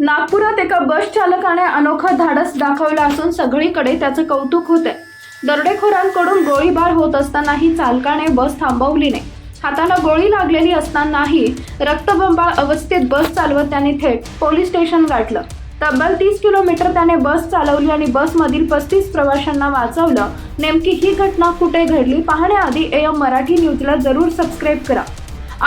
नागपुरात एका बस चालकाने अनोखा धाडस दाखवला असून सगळीकडे त्याचं कौतुक होत आहे दरोडेखोरांकडून गोळीबार होत असतानाही चालकाने बस थांबवली नाही. हाताला गोळी लागलेली असतानाही रक्तबंबाळ अवस्थेत बस चालवत त्याने थेट पोलीस स्टेशन गाठलं. तब्बल तीस किलोमीटर त्याने बस चालवली आणि बसमधील पस्तीस प्रवाशांना वाचवलं. नेमकी ही घटना कुठे घडली? पाहण्याआधी एम मराठी न्यूजला जरूर सबस्क्राईब करा.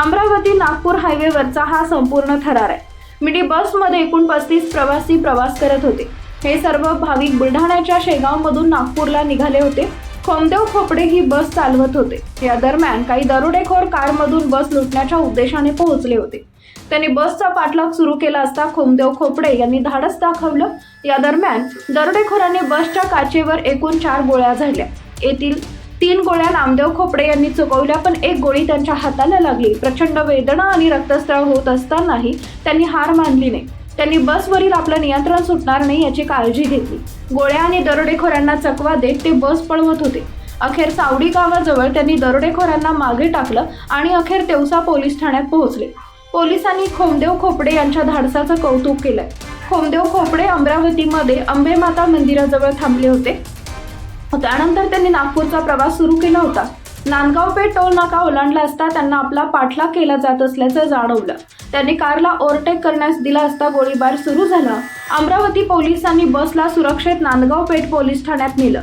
अमरावती नागपूर हायवेवरचा हा संपूर्ण थरार आहे. मिनी बसमध्ये एकूण पस्तीस प्रवासी प्रवास करत होते. हे सर्व भाविक बुलढाण्याच्या शेगावमधून नागपूरला निघाले होते. खोमदेव खोपडे ही बस चालवत होते. या दरम्यान काही दरोडेखोर कारमधून बस लुटण्याच्या उद्देशाने पोहोचले होते. त्यांनी बसचा पाठलाग सुरू केला असता खोमदेव खोपडे यांनी धाडस दाखवलं. या दरम्यान दरोडेखोरांनी बसच्या काचेवर एकूण चार गोळ्या झाडल्या. येथील तीन गोळ्या नामदेव खोपडे यांनी चुकवल्या पण एक गोळी त्यांच्या हाताला लागली. प्रचंड वेदना आणि रक्तस्त्राव होत असतानाही त्यांनी हार मानली नाही. त्यांनी बसवरील आपलं नियंत्रण सुटणार नाही याची काळजी घेतली. गोळ्या आणि दरोडेखोरांना चकवा देत ते बस पळवत होते. अखेर सावडी गावाजवळ त्यांनी दरोडेखोरांना मागे टाकलं आणि अखेर तेवसा पोलीस ठाण्यात पोहोचले. पोलिसांनी खोमदेव खोपडे यांच्या धाडसाचं कौतुक केलंय. खोमदेव खोपडे अमरावतीमध्ये अंबेमाता मंदिराजवळ थांबले होते. त्यानंतर त्यांनी नागपूरचा प्रवास सुरू केला होता. नांदगाव पेठ टोल नाका ओलांडला असता त्यांना आपला पाठलाग केला जात असल्याचं जाणवलं. त्यांनी कारला ओव्हरटेक करण्यास दिला असता गोळीबार सुरू झाला. अमरावती पोलिसांनी बसला सुरक्षित नांदगाव पेठ पोलीस ठाण्यात नेलं.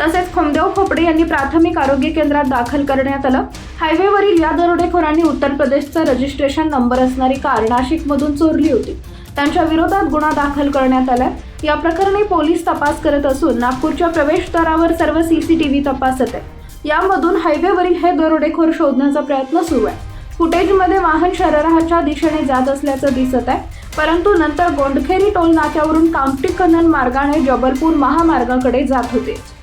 तसेच खोमदेव खोपडे यांनी प्राथमिक आरोग्य केंद्रात दाखल करण्यात आलं. हायवेवरील या दरोडेखोरांनी उत्तर प्रदेशचा रजिस्ट्रेशन नंबर असणारी कार नाशिकमधून चोरली होती. त्यांच्या विरोधात गुन्हा दाखल करण्यात आला या प्रकरणी पोलीस तपास करत असून नागपूरच्या प्रवेशद्वारावर सर्व सीसीटीव्ही तपासत आहे. यामधून हायवेवरील हे दरोडेखोर शोधण्याचा प्रयत्न सुरू आहे. फुटेजमध्ये वाहन शहराच्या दिशेने जात असल्याचं दिसत आहे. परंतु नंतर गोंडखेरी टोल नाक्यावरून कामटी कन्नन मार्गाने जबलपूर महामार्गाकडे जात होते.